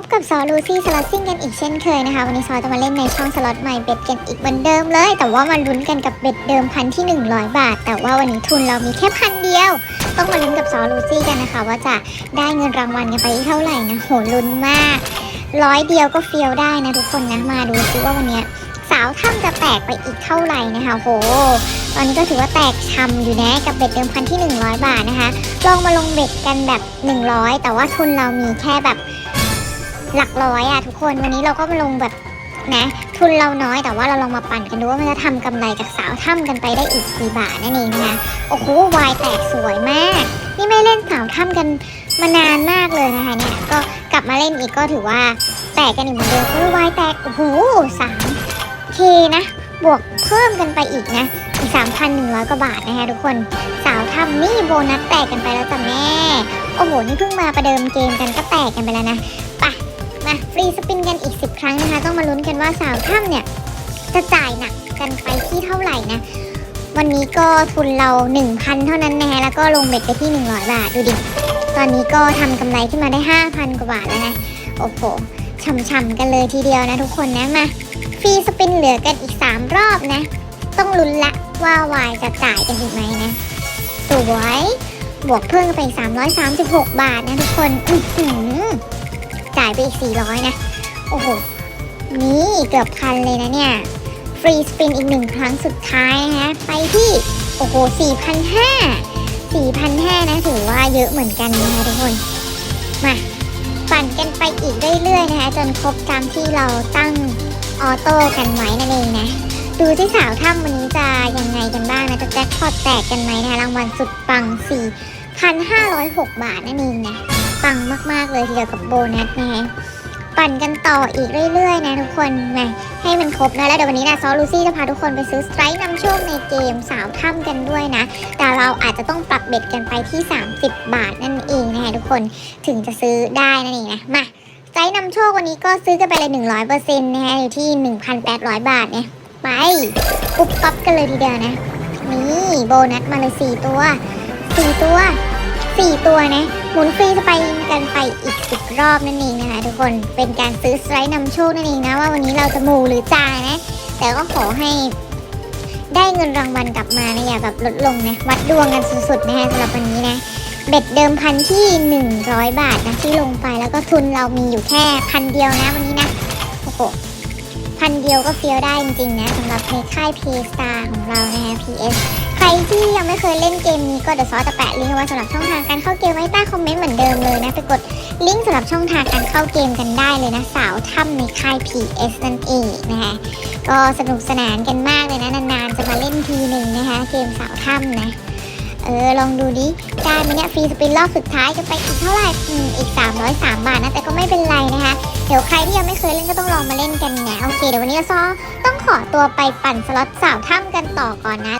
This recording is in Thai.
บกับซอลูซี่สล็อตซิ่งกันอีกเช่นเคยนะคะ วันนี้ซอจะมาเล่นในช่องสล็อตใหม่เบ็ดกันอีกเหมือนเดิมเลย แต่ว่ามาลุ้นกันกับเบ็ดเดิมพันที่ 100 บาท แต่ว่าวันนี้ทุนเรามีแค่พันเดียว ต้องมาลุ้นกับซอลูซี่กันนะคะ ว่าจะได้เงินรางวัลกันไปเท่าไหร่นะโหลุ้นมากร้อยเดียวก็เฟียวได้นะทุกคนนะมาดูซิว่าวันนี้สาวถ้ำจะแตกไปอีกเท่าไหร่นะคะโหตอนนี้ก็ถือว่าแตกช้ำอยู่นะกับเบ็ดเดิมพันที่ 100 บาทนะคะ ลองมาลงเบ็ดกันแบบ 100 แต่ว่าทุนเรามีแค่แบบ หลักร้อยอะทุกคนวันนี้เราก็มาลงแบบนะทุนเราน้อยแต่ว่าเราลองมาปั่นกันดูว่ามันจะทำกำไรจากสาวถ้ำกันไปได้อีกกี่บาทนั่นเองนะคะโอ้โหวายแตกสวยมาก นี่ไม่เล่นสาวถ้ำกันมานานมากเลยนะคะเนี่ยก็กลับมาเล่นอีกก็ถือว่าแตกกันอีกเหมือนเดิมก็วายแตกโอ้โหสามเคนะ บวกเพิ่มกันไปอีกนะอีก 3,100 กว่าบาทนะคะทุกคนสาวทำนี่โบนัสแตกกันไปแล้วจ้ะแม่ โอ้โห นี่เพิ่งมาประเดิมเกมกันก็แตกกันไปแล้วนะ มาฟรีสปินกันอีก 10 ครั้งนะคะ ต้องมาลุ้นกันว่าสาวถ้ำเนี่ย จะจ่ายหนักกันไปที่เท่าไหร่นะ วันนี้ก็ทุนเรา 1,000 เท่านั้นนะคะแล้วก็ลงเบ็ดไปที่ 100 บาท ดูดิ ตอนนี้ก็ทำกำไรขึ้นมาได้ 5,000 กว่าบาทแล้วนะ โอ้โหช่ำๆกันเลยทีเดียวนะทุกคนนะมาฟรีสปินเหลือกันอีก 3 รอบนะ ต้องลุ้นละว่าวายจะจ่ายกันอีกไหมนะ สวย บวกเพิ่มไปอีก336 บาทนะทุกคน อื้อหือายไปอีก 400 นะ โอ้โห นี่เกือบพันเลยนะเนี่ย ฟรีสปินอีกหนึ่งครั้งสุดท้ายนะคะไปที่ โอ้โห 4,500 4,500 นะ ถือว่าเยอะเหมือนกันนะคะทุกคน มาปั่นกันไปอีกเรื่อยๆนะคะ จนครบตามที่เราตั้งออโต้กันไว้นั่นเองนะ ดูที่สาวถ้ำวันนี้จะยังไงกันบ้างนะ จะแจ็คพอตแตกกันไหมนะคะรางวัลสุดปัง 4,506 บาทนั่นเองนะ ปังมากๆเลยทีเดียวกับโบนัสนะคะปั่นกันต่ออีกเรื่อยๆ นะทุกคนนะให้มันครบนะ แล้วเดี๋ยววันนี้นะซอลูซี่จะพาทุกคนไปซื้อสไตร์นำโชคในเกมสาวถ้ำกันด้วยนะ แต่เราอาจจะต้องปรับเบ็ดกันไปที่ 30 บาทนั่นเองนะคะทุกคนถึงจะซื้อได้นั่นเองนะมาสไตร์นำโชควันนี้ก็ซื้อกันไปเลย 100%นะคะอยู่ที่ 1,800 บาทเนี่ยไปปุ๊บปั๊บกันเลยทีเดียวนะ นี่โบนัสมาเลยสี่ตัวสี่ตัว สี่ตัวนะ หมุนฟรีสไปกันไปอีกสิบรอบนั่นเองนะคะทุกคนเป็นการซื้อสไลด์นำโชคนั่นเองนะว่าวันนี้เราจะมูหรือจ่ายนะ แต่ก็ขอให้ได้เงินรางวัลกลับมานะอย่าแบบลดลงนะ วัดดวงกันสุดๆนะคะสำหรับวันนี้นะ เบ็ดเดิมพันที่ 100 บาทนะที่ลงไปแล้วก็ทุนเรามีอยู่แค่พันเดียวนะวันนี้นะโอ้โห พันเดียวก็เฟี้ยวได้จริงๆนะสำหรับในค่าย p Star ของเรานะคะ PS ใครที่ยังไม่เคยเล่นเกมนี้ก็เดี๋ยวซอจะแปะลิงก์ไว้สำหรับช่องทางการเข้าเกมไว้ใต้คอมเมนต์เหมือนเดิมเลยนะไปกดลิงก์สำหรับช่องทางการเข้าเกมกันได้เลยนะ สาวถ้ำในค่าย PS นั่นเองนะคะก็สนุกสนานกันมากเลยนะนานๆจะมาเล่นทีหนึ่งนะคะ เกมสาวถ้ำนะเออลองดูดิได้ไหมเนี่ยฟรีสปินรอบสุดท้ายจะไปอีกเท่าไหร่อืมอีก 303 บาทนะแต่ก็ไม่เป็นไรนะคะ เดี๋ยวใครที่ยังไม่เคยเล่นก็ต้องลองมาเล่นกันนะโอเคเดี๋ยววันนี้ซอต้องขอตัวไปปั่นสล็อตสาวถ้ำกันต่อก่อนนะ